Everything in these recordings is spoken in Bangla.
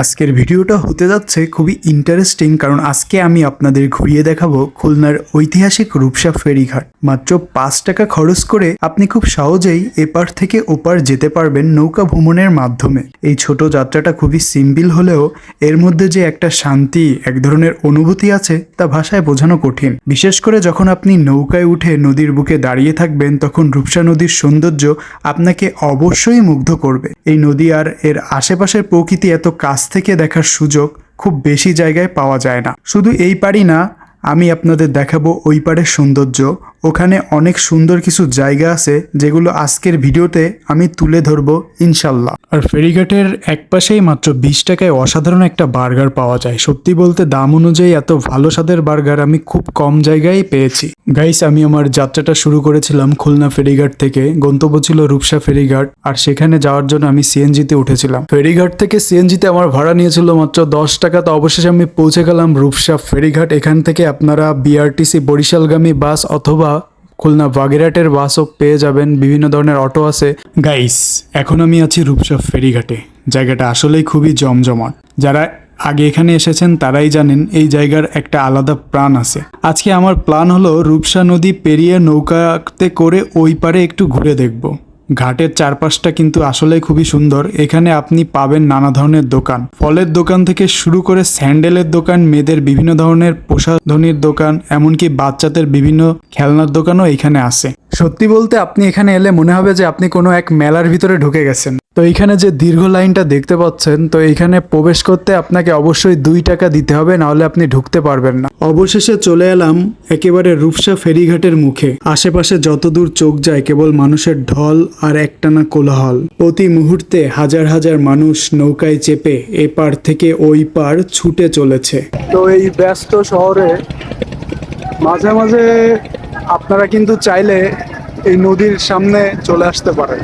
আজকের ভিডিওটা হতে যাচ্ছে খুবই ইন্টারেস্টিং কারণ আজকে আমি আপনাদের ঘুরিয়ে দেখাবো খুলনার ঐতিহাসিক রূপসা ফেরিঘাট। মাত্র পাঁচ টাকা খরচ করে আপনি খুব সহজেই এপার থেকে ওপার যেতে পারবেন নৌকা ভ্রমণের মাধ্যমে। এই ছোট যাত্রাটা খুবই সিম্পল হলেও এর মধ্যে যে একটা শান্তি, এক ধরনের অনুভূতি আছে তা ভাষায় বোঝানো কঠিন। বিশেষ করে যখন আপনি নৌকায় উঠে নদীর বুকে দাঁড়িয়ে থাকবেন, তখন রূপসা নদীর সৌন্দর্য আপনাকে অবশ্যই মুগ্ধ করবে। এই নদী আর এর আশেপাশের প্রকৃতি এত কাছ থেকে দেখার সুযোগ খুব বেশি জায়গায় পাওয়া যায় না। শুধু এই পারি না আমি আপনাদের দেখাবো ওই পারের সৌন্দর্য। ওখানে অনেক সুন্দর কিছু জায়গা আছে, যেগুলো আজকের ভিডিওতে আমি তুলে ধরবো, ইনশাল্লাহ। আর ফেরিঘাটের এক পাশেই মাত্র বিশ টাকায় অসাধারণ একটা বার্গার পাওয়া যায়। সত্যি বলতে দাম অনুযায়ী এত ভালো স্বাদের বার্গার আমি খুব কম জায়গায় পেয়েছি। গাইস আমি আমার যাত্রাটা শুরু করেছিলাম খুলনা ফেরিঘাট থেকে। গন্তব্য ছিল রূপসা ফেরিঘাট, আর সেখানে যাওয়ার জন্য আমি সিএনজিতে উঠেছিলাম। ফেরিঘাট থেকে সিএনজিতে আমার ভাড়া নিয়েছিল মাত্র দশ টাকা, তো অবশেষে আমি পৌঁছে গেলাম রূপসা ফেরিঘাট। এখান থেকে আপনারা বিআরটিসি বরিশালগামী বাস অথবা খুলনা বাগেরহাটের বাসও পেয়ে যাবেন। বিভিন্ন ধরনের অটো আছে। গাইস এখন আমি আছি রূপসা ফেরিঘাটে। জায়গাটা আসলেই খুবই জমজমাট। যারা আগে এখানে এসেছেন, তারাই জানেন এই জায়গার একটা আলাদা প্রাণ আছে। আজকে আমার প্ল্যান হলো রূপসা নদী পেরিয়ে নৌকাতে করে ওই পারে একটু ঘুরে দেখব। ঘাটের চারপাশটা কিন্তু আসলেই খুবই সুন্দর। এখানে আপনি পাবেন নানা ধরনের দোকান। ফলের দোকান থেকে শুরু করে স্যান্ডেলের দোকান, মেয়েদের বিভিন্ন ধরনের প্রসাধনীর দোকান, এমনকি বাচ্চাদের বিভিন্ন খেলনার দোকানও এখানে আছে। সত্যি বলতে আপনি এখানে এলে মনে হবে যে আপনি কোনো এক মেলার ভিতরে ঢুকে গেছেন। তো এইখানে যে দীর্ঘ লাইনটা দেখতে পাচ্ছেন, তো এইখানে প্রবেশ করতে আপনাকে অবশ্যই দুই টাকা দিতে হবে, নাহলে আপনি ঢুকতে পারবেন না। অবশেষে চলে এলাম একেবারে রূপসা ফেরিঘাটের মুখে। আশেপাশে যতদূর চোখ যায় কেবল মানুষের ঢল আর একটানা কোলাহল। প্রতি মুহূর্তে হাজার হাজার মানুষ নৌকায় চেপে এপার থেকে ওই পার ছুটে চলেছে। তো এই ব্যস্ত শহরে মাঝে মাঝে আপনারা কিন্তু চাইলে এই নদীর সামনে চলে আসতে পারেন।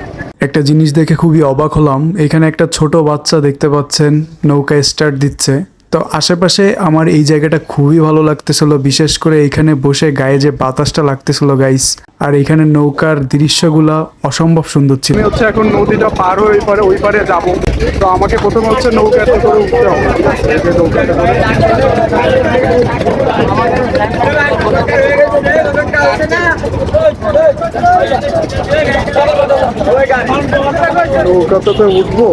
একটা জিনিস দেখে খুবই অবাক হলাম। এখানে একটা ছোট বাচ্চা দেখতে পাচ্ছেন নৌকা স্টার্ট দিচ্ছে। তো আশেপাশে আমার এই জায়গাটা খুবই ভালো লাগতেছিল বিশেষ করে এখানে বসে গায়ে যে বাতাসটা লাগতেছিল গাইস আর এখানে নৌকার দৃশ্যগুলা অসম্ভব সুন্দর ছিল। হচ্ছে এখন নদীটা পার হয়ে পারে ওই পারে যাব। তো আমাকে প্রথমে হচ্ছে নৌকাতে করে উঠতে হবে। নৌকাতে নৌকাতে উঠবো।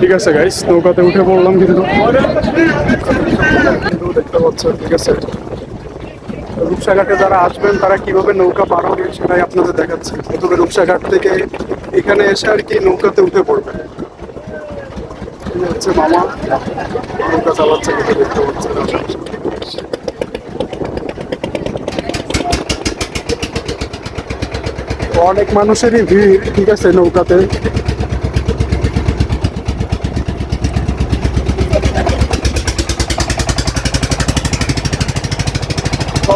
ঠিক আছে গাইস নৌকাতে উঠে পড়লাম কিন্তু। দেখতে ঠিক আছে। রূপসাঘাটে যারা আসবেন, তারা কীভাবে নৌকা পার হবে সেটাই আপনাদের দেখাচ্ছি। প্রথমে রূপসাঘাট থেকে এখানে এসে আর কি নৌকাতে উঠে পড়বেন। হচ্ছে মামা। নৌকা চালাচ্ছে, কিন্তু দেখতে পাচ্ছেন অনেক মানুষেরই ভিড়, ঠিক আছে, নৌকাতে।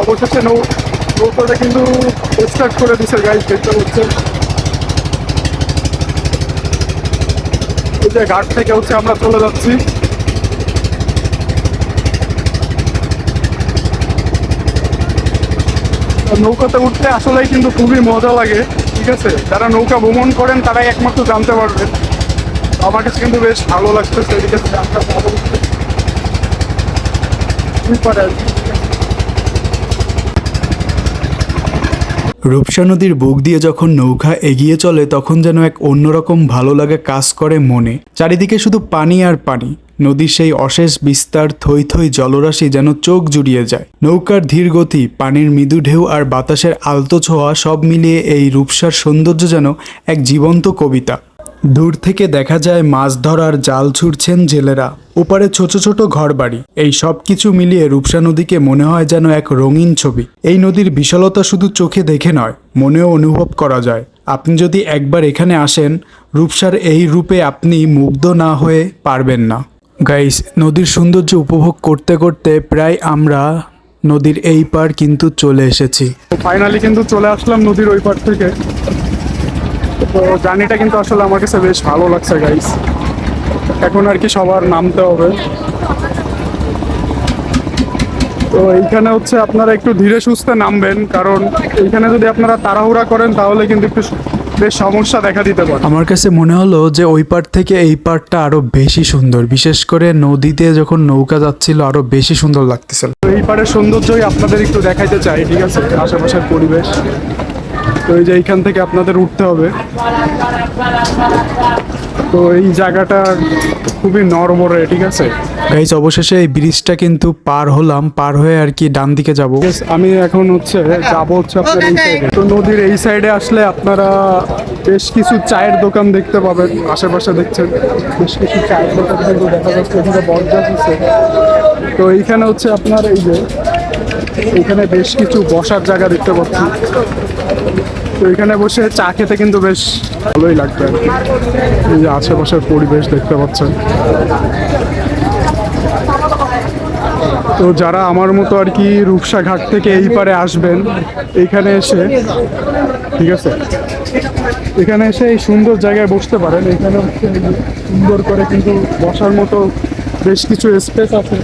অবশেষে নৌ নৌকাটা কিন্তু স্টার্ট করে দিছে গাইজ দেখতে হচ্ছে এই যে ঘাট থেকে হচ্ছে আমরা চলে যাচ্ছি নৌকাতে উঠতে আসলেই কিন্তু খুবই মজা লাগে, ঠিক আছে যারা নৌকা ভ্রমণ করেন, তারাই একমাত্র জানতে পারবেন তো আমার কাছে কিন্তু বেশ ভালো লাগতেছে সেদিকে যাব। দুই পারে। রূপসা নদীর বুক দিয়ে যখন নৌকা এগিয়ে চলে, তখন যেন এক অন্যরকম ভালো লাগে কাজ করে মনে। চারিদিকে শুধু পানি আর পানি। নদীর সেই অশেষ বিস্তার, থই থই জলরাশি যেন চোখ জুড়িয়ে যায়। নৌকার ধীর গতি, পানির মৃদু ঢেউ আর বাতাসের আলতো ছোঁয়া সব মিলিয়ে এই রূপসার সৌন্দর্য যেন এক জীবন্ত কবিতা। দূর থেকে দেখা যায় মাছ ধরার জাল ছুটছেন জেলেরা। ওপারে ছোট ছোট ঘরবাড়ি। এই সব কিছু মিলিয়ে রূপসা নদীকে মনে হয় যেন এক রঙিন ছবি। এই নদীর বিশালতা শুধু চোখে দেখে নয়, মনেও অনুভব করা যায়। আপনি যদি একবার এখানে আসেন, রূপসার এই রূপে আপনি মুগ্ধ না হয়ে পারবেন না। গাইস, নদীর সৌন্দর্য উপভোগ করতে করতে প্রায় আমরা নদীর এই পার কিন্তু চলে এসেছি। ফাইনালি কিন্তু চলে আসলাম নদীর ওই পার থেকে। তো জার্নিটা কিন্তু আসলে আমার কাছে বেশ ভালো লাগছে গাইস এখন আর কি সবার নামতে হবে। তো এইখানে হচ্ছে আপনারা একটু ধীরে সুস্থে নামবেন কারণ এইখানে যদি আপনারা তাড়াহুড়া করেন তাহলে কিন্তু একটু বেশ সমস্যা দেখা দিতে পারে। আমার কাছে মনে হলো যে ওই পার থেকে এই পারটা আরও বেশি সুন্দর। বিশেষ করে নদীতে যখন নৌকা যাচ্ছিল আরও বেশি সুন্দর লাগতেছিল। তো এই পাড়ের সৌন্দর্যই আপনাদের একটু দেখাইতে চাই ঠিক আছে? আশেপাশের পরিবেশ। তো এই যে এইখান থেকে আপনাদের উঠতে হবে। তো এই জায়গাটা খুবই নরবরে ঠিক আছে? গাইজ অবশেষে এই ব্রিজটা কিন্তু পার হলাম পার হয়ে আর কি ডান দিকে যাব। আমি এখন হচ্ছে যাব হচ্ছে আপনার এই সাইডে তো নদীর এই সাইডে আসলে আপনারা বেশ কিছু চায়ের দোকান দেখতে পাবেন আশেপাশে দেখছেন। বেশ কিছু চায়ের দোকান কিন্তু দেখা যাচ্ছে এখানে বরজাত আছে। তো এইখানে হচ্ছে আপনার এই যে এখানে বেশ কিছু বসার জায়গা দেখতে পাচ্ছি। তো এখানে বসে চা খেতে কিন্তু বেশ ভালোই লাগবে এই যে আশেপাশের পরিবেশ দেখতে পাচ্ছেন। তো যারা আমার মতো আর কি রূপসা ঘাট থেকে এই পারে আসবেন এইখানে এসে, ঠিক আছে? এখানে এসে এই সুন্দর জায়গায় বসতে পারেন। এখানে সুন্দর করে কিন্তু বসার মতো বেশ কিছু স্পেস আছে।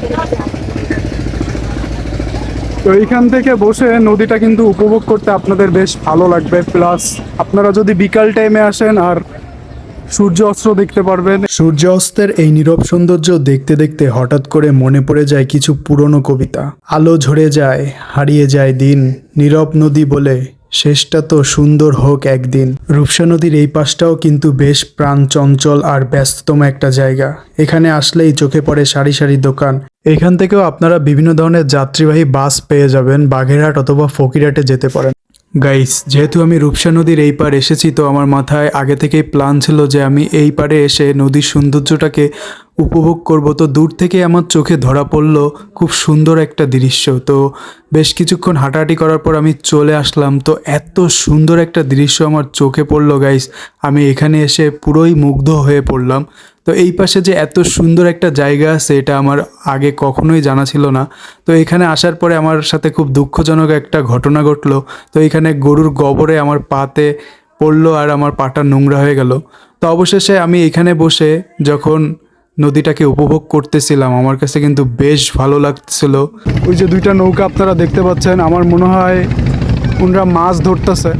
তো এইখান থেকে বসে নদীটা কিন্তু উপভোগ করতে আপনাদের বেশ ভালো লাগবে। প্লাস আপনারা যদি বিকাল টাইমে আসেন আর সূর্য অস্ত্র দেখতে পারবেন। সূর্য অস্তের এই নীরব সৌন্দর্য দেখতে দেখতে হঠাৎ করে মনে পড়ে যায় কিছু পুরনো কবিতা। আলো ঝরে যায়, হারিয়ে যায় দিন। নীরব নদী বলে, শেষটা তো সুন্দর হোক একদিন। রূপসা নদীর এই পাশটাও কিন্তু বেশ প্রাণ চঞ্চল আর ব্যস্ততম একটা জায়গা। এখানে আসলেই চোখে পড়ে সারি সারি দোকান। এখান থেকেও আপনারা বিভিন্ন ধরনের যাত্রীবাহী বাস পেয়ে যাবেন বাঘেরহাট অথবা ফকিরহাটে যেতে পারেন। গাইস যেহেতু আমি রূপসা নদীর এই পার এসেছি, তো আমার মাথায় আগে থেকেই প্ল্যান ছিল যে আমি এই পারে এসে নদীর সৌন্দর্যটাকে উপভোগ করব। তো দূর থেকে আমার চোখে ধরা পড়ল খুব সুন্দর একটা দৃশ্য। তো বেশ কিছুক্ষণ হাঁটাহাঁটি করার পর আমি চলে আসলাম। তো এত সুন্দর একটা দৃশ্য আমার চোখে পড়ল গাইস আমি এখানে এসে পুরোই মুগ্ধ হয়ে পড়লাম। তো এই পাশে যে এত সুন্দর একটা জায়গা আছে, এটা আমার আগে কখনোই জানা ছিল না। তো এখানে আসার পরে আমার সাথে খুব দুঃখজনক একটা ঘটনা ঘটলো। তো এখানে গরুর গোবরে আমার পাতে পড়ল আর আমার পাটা নোংরা হয়ে গেল। তো অবশেষে আমি এখানে বসে যখন নদীটাকে উপভোগ করতেছিলাম, আমার কাছে কিন্তু বেশ ভালো লাগছিল। ওই যে দুইটা নৌকা আপনারা দেখতে পাচ্ছেন, আমার মনে হয় ওনারা মাছ ধরতেছে।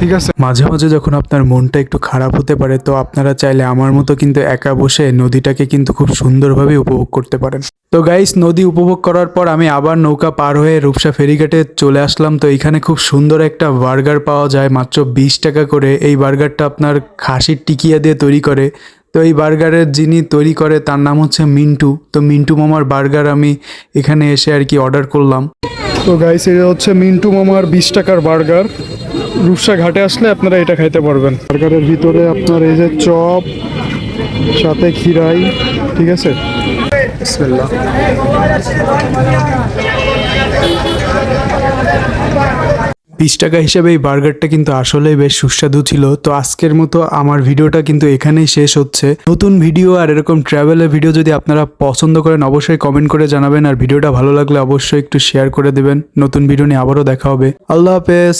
ঠিক আছে? মাঝে মাঝে যখন আপনার মনটা একটু খারাপ হতে পারে, তো আপনারা চাইলে আমার মতো কিন্তু একা বসে নদীটাকে কিন্তু খুব সুন্দরভাবে উপভোগ করতে পারেন। তো গাইস নদী উপভোগ করার পর আমি আবার নৌকা পার হয়ে রূপসা ফেরিঘাটে চলে আসলাম। তো এখানে খুব সুন্দর একটা বার্গার পাওয়া যায়, মাত্র বিশ টাকা করে। এই বার্গারটা আপনার খাসির টিকিয়া দিয়ে তৈরি করে। তো এই বার্গারের যিনি তৈরি করে, তার নাম হচ্ছে মিন্টু। তো মিন্টু মামার বার্গার আমি এখানে এসে আর কি অর্ডার করলাম। তো গাইস এটা হচ্ছে মিন্টু মামার বিশ টাকার বার্গার। রূপসা ঘাটে আসলে আপনারা এটা খাইতে পারবেন। বার্গারের ভিতরে আপনার এই যে চপ, সাথে খিরাই ঠিক আছে? বিশ টাকা হিসেবে এই বার্গারটা কিন্তু আসলেই বেশ সুস্বাদু ছিল। তো আজকের মতো আমার ভিডিওটা কিন্তু এখানেই শেষ হচ্ছে। নতুন ভিডিও আর এরকম ট্রাভেলের ভিডিও যদি আপনারা পছন্দ করেন, অবশ্যই কমেন্ট করে জানাবেন। আর ভিডিওটা ভালো লাগলে অবশ্যই একটু শেয়ার করে দেবেন। নতুন ভিডিও নিয়ে আবারও দেখা হবে। আল্লাহ হাফেজ।